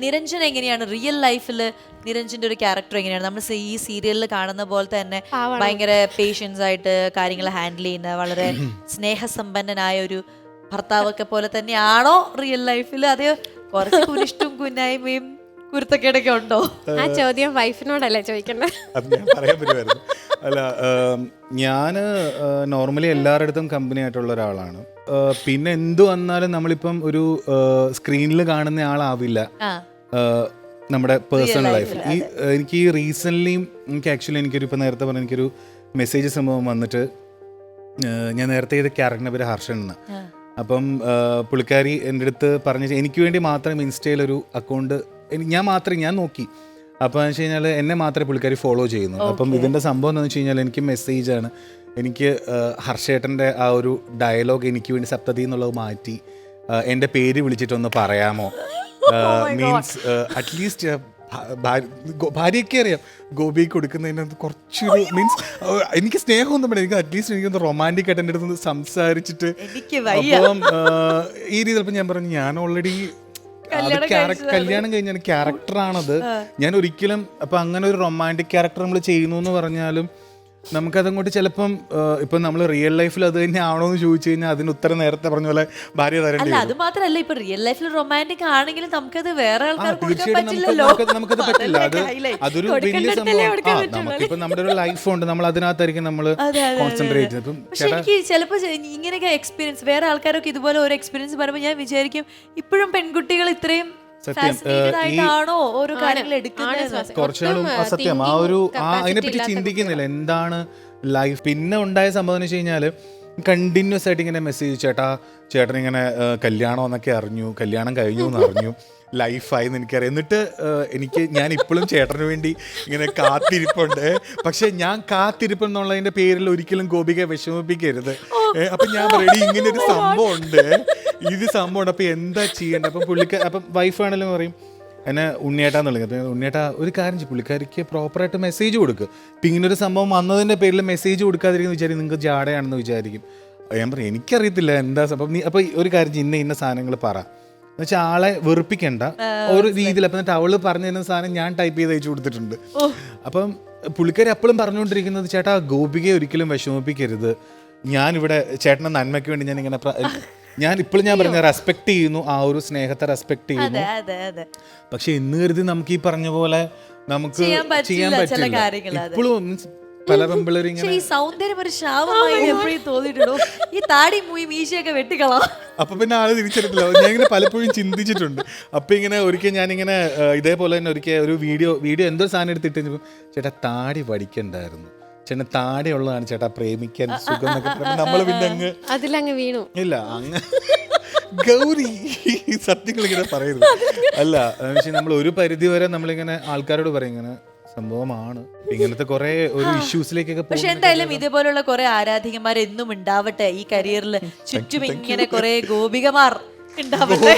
നിരഞ്ജൻ എങ്ങനെയാണ്? റിയൽ ലൈഫിൽ നിരഞ്ജന്റെ ഒരു ക്യാരക്ടർ എങ്ങനെയാണ്? നമ്മൾ ഈ സീരിയലിൽ കാണുന്ന പോലെ തന്നെ. ഭയങ്കര പേഷ്യൻസ് ആയിട്ട് കാര്യങ്ങൾ ഹാൻഡിൽ ചെയ്യുന്ന വളരെ സ്നേഹസമ്പന്നനായ ഒരു ഭർത്താവൊക്കെ പോലെ തന്നെയാണോ റിയൽ ലൈഫിൽ അതേ കുറച്ച് കുനിഷ്ടും കുന്നായ്മയും കുരുത്തക്കേടൊക്കെ ഉണ്ടോ? ആ ചോദ്യം വൈഫിനോടല്ലേ ചോദിക്കണ്ടേ? ഞാൻ പറയാൻ പറ്റുമായിരുന്നു. അല്ല ഞാൻ നോർമലി എല്ലാവരുടെ അടുത്തും കമ്പനി ആയിട്ടുള്ള ഒരാളാണ്. പിന്നെ എന്തു വന്നാലും നമ്മളിപ്പം ഒരു സ്ക്രീനിൽ കാണുന്ന ആളാവില്ല. നമ്മുടെ പേഴ്സണൽ ലൈഫിൽ ഈ എനിക്ക് ഈ റീസെന്റ്ലിയും എനിക്ക് ആക്ച്വലി എനിക്കൊരു ഇപ്പം നേരത്തെ പറഞ്ഞ എനിക്കൊരു മെസ്സേജ് സംഭവം വന്നിട്ട് ഞാൻ നേരത്തെ ചെയ്ത ക്യാരക്ടറിന്റെ പേര് ഹർഷൻ എന്ന്. അപ്പം പുള്ളിക്കാരി എന്റെ അടുത്ത് പറഞ്ഞ എനിക്ക് വേണ്ടി മാത്രം ഇൻസ്റ്റയിൽ ഒരു അക്കൗണ്ട് ഞാൻ മാത്രം ഞാൻ നോക്കി. അപ്പോൾ എന്ന് വെച്ച് കഴിഞ്ഞാൽ എന്നെ മാത്രമേ പുള്ളിക്കാരി ഫോളോ ചെയ്യുന്നു അപ്പം ഇതിന്റെ സംഭവം എന്ന് വെച്ച് കഴിഞ്ഞാൽ എനിക്ക് മെസ്സേജാണ് എനിക്ക് ഹർഷേട്ടന്റെ ആ ഒരു ഡയലോഗ് എനിക്ക് വേണ്ടി സപ്തതി എന്നുള്ളത് മാറ്റി എന്റെ പേര് വിളിച്ചിട്ടൊന്ന് പറയാമോ? മീൻസ് അറ്റ്ലീസ്റ്റ് ഭാര്യയ്ക്ക് അറിയാം. ഗോപിക്ക് കൊടുക്കുന്നതിനകത്ത് കുറച്ചൊരു മീൻസ് എനിക്ക് സ്നേഹമൊന്നും വേണ്ട. എനിക്ക് അറ്റ്ലീസ്റ്റ് എനിക്കൊന്ന് റൊമാന്റിക് ആയിട്ട് എന്റെ അടുത്ത് സംസാരിച്ചിട്ട് അപ്പം ഈ രീതിയിൽ ഞാൻ പറഞ്ഞു ഞാൻ ഓൾറെഡി കല്യാണം കഴിഞ്ഞ ക്യാരക്ടറാണത്. ഞാൻ ഒരിക്കലും അപ്പൊ അങ്ങനെ ഒരു റൊമാന്റിക് ക്യാരക്ടർ നമ്മൾ ചെയ്യുന്നു എന്ന് പറഞ്ഞാലും നമുക്കതങ്ങോട്ട് ചിലപ്പം ഇപ്പം നമ്മൾ റിയൽ ലൈഫിൽ അത് തന്നെ ആണോ എന്ന് ചോദിച്ചു കഴിഞ്ഞാൽ അതിന് ഉത്തരം നേരത്തെ പറഞ്ഞ പോലെ ഭാര്യ തരേണ്ടി അത് മാത്രമല്ല ഇപ്പൊ റിയൽ ലൈഫിൽ റൊമാന്റിക് ആണെങ്കിലും നമുക്കത് വേറെ നമുക്കത് പറ്റില്ല. അത് അതൊരു വലിയ സംഭവം. ഇപ്പൊ നമുക്കിപ്പോ നമ്മുടെ ഒരു ലൈഫ് ഉണ്ട്. നമ്മൾ അതിനകത്തായിരിക്കും നമ്മൾ കോൺസെൻട്രേറ്റ് ചെയ്യുന്നത് പക്ഷെ എനിക്ക് ഇങ്ങനെയൊക്കെ എക്സ്പീരിയൻസ് വേറെ ആൾക്കാരൊക്കെ ഇതുപോലെ ഒരു എക്സ്പീരിയൻസ് പറയുമ്പോൾ ഞാൻ വിചാരിക്കും ഇപ്പോഴും പെൺകുട്ടികൾ ഇത്രയും സത്യം, ആ ആ, സത്യം ആ ഒരു ആ അതിനെപ്പറ്റി ചിന്തിക്കുന്നില്ല. എന്താണ് ലൈഫ് പിന്നെ ഉണ്ടായ സംഭവം എന്ന് വെച്ച് കഴിഞ്ഞാൽ കണ്ടിന്യൂസ് ആയിട്ട് ഇങ്ങനെ മെസ്സേജ് ചേട്ടാ ചേട്ടൻ ഇങ്ങനെ കല്യാണം എന്നൊക്കെ അറിഞ്ഞു കല്യാണം കഴിഞ്ഞു എന്ന് അറിഞ്ഞു ലൈഫായി എന്ന് എനിക്കറിയാം. എന്നിട്ട് എനിക്ക് ഞാൻ ഇപ്പോഴും ചേട്ടന് വേണ്ടി ഇങ്ങനെ കാത്തിരിപ്പുണ്ട്. പക്ഷെ ഞാൻ കാത്തിരിപ്പ് എന്നുള്ളതിന്റെ പേരിൽ ഒരിക്കലും ഗോപികയെ വിഷമിപ്പിക്കരുത്. അപ്പൊ ഞാൻ റെഡി ഇങ്ങനെ ഒരു സംഭവം ഉണ്ട് ഇത് സംഭവം ഉണ്ട് അപ്പൊ എന്താ ചെയ്യേണ്ടത്? അപ്പം പുള്ളിക്ക് അപ്പം വൈഫാണെങ്കിലും പറയും എന്നെ ഉണ്ണിയേട്ടാന്ന് വിളിക്കുന്നത്. ഉണ്ണിയേട്ടാ ഒരു കാര്യം ചെയ്യും പുള്ളിക്കാരിക്ക് പ്രോപ്പറായിട്ട് മെസ്സേജ് കൊടുക്കുക ഇപ്പം ഇങ്ങനൊരു സംഭവം വന്നതിന്റെ പേരിൽ മെസ്സേജ് കൊടുക്കാതിരിക്കുന്ന വിചാരിക്കും നിങ്ങൾക്ക് ജാടയാണെന്ന് വിചാരിക്കും. ഞാൻ പറയും എനിക്കറിയത്തില്ല എന്താ സംഭവം. നീ അപ്പം ഒരു കാര്യം ചെയ്യ്, ഇന്ന ഇന്ന സാധനങ്ങൾ പറ. എന്ന് വെച്ചാൽ ആളെ വെറുപ്പിക്കണ്ട. ഒരു രീതിയിൽ അപ്പം എന്നിട്ട് അവൾ പറഞ്ഞു തരുന്ന സാധനം ഞാൻ ടൈപ്പ് ചെയ്ത് അയച്ചു കൊടുത്തിട്ടുണ്ട്. അപ്പം പുള്ളിക്കാരി എപ്പോഴും പറഞ്ഞുകൊണ്ടിരിക്കുന്നത് ചേട്ടാ ഗോപികയെ ഒരിക്കലും വിഷമിപ്പിക്കരുത്. ഞാനിവിടെ ചേട്ടന്റെ നന്മയ്ക്ക് വേണ്ടി ഞാൻ ഇങ്ങനെ ഞാൻ ഇപ്പോഴും ഞാൻ പറഞ്ഞ റെസ്പെക്ട് ചെയ്യുന്നു ആ ഒരു സ്നേഹത്തെ റെസ്പെക്ട് ചെയ്യുന്നു. അതെ അതെ അതെ. പക്ഷെ ഇന്ന് കരുതി നമുക്ക് ഈ പറഞ്ഞ പോലെ നമുക്ക് ചെയ്യാൻ പറ്റില്ല. ഇപ്പോഴും പല ഇങ്ങനെ ഈ സൗന്ദര്യം ഒരു ശാപമായി എപ്പോഴും തോന്നിയിട്ടുള്ളൂ ഈ താടി മൂയി മീശയൊക്കെ വെട്ടിക്കളാം? അപ്പൊ പിന്നെ ആൾ തിരിച്ചെടുത്തില്ല. ഞാൻ ഇങ്ങനെ പലപ്പോഴും ചിന്തിച്ചിട്ടുണ്ട്. അപ്പൊ ഇങ്ങനെ ഒരിക്കൽ ഞാനിങ്ങനെ ഇങ്ങനെ ഇതേപോലെ തന്നെ ഒരിക്കൽ ഒരു വീഡിയോ വീഡിയോ എന്തോ സാധനം എടുത്തിട്ട് ചേട്ടാ താടി പഠിക്കണ്ടായിരുന്നു ചേട്ടൻ താടി ഉള്ളതാണ് ചേട്ടാ പ്രേമിക്കാൻ സുഖം നമ്മൾ പിന്നെ അങ്ങ് അതിലങ്ങ് വീണു. ഇല്ല അങ്ങ് ഗൗരി സത്യങ്ങൾ ഇങ്ങനെ പറയുന്നു. അല്ല പക്ഷെ നമ്മൾ ഒരു പരിധി വരെ നമ്മളിങ്ങനെ ആൾക്കാരോട് പറയും ഇങ്ങനെ സംഭവമാണ്. ഇങ്ങനത്തെ കുറെ ഒരു ഇഷ്യൂസിലേക്കൊക്കെ പക്ഷെ എന്തായാലും ഇതേപോലുള്ള കുറെ ആരാധികമാർ എന്നും ഉണ്ടാവട്ടെ ഈ കരിയറിൽ ചുറ്റും ഇങ്ങനെ കുറെ ഗോപികമാർ ഉണ്ടാവട്ടെ.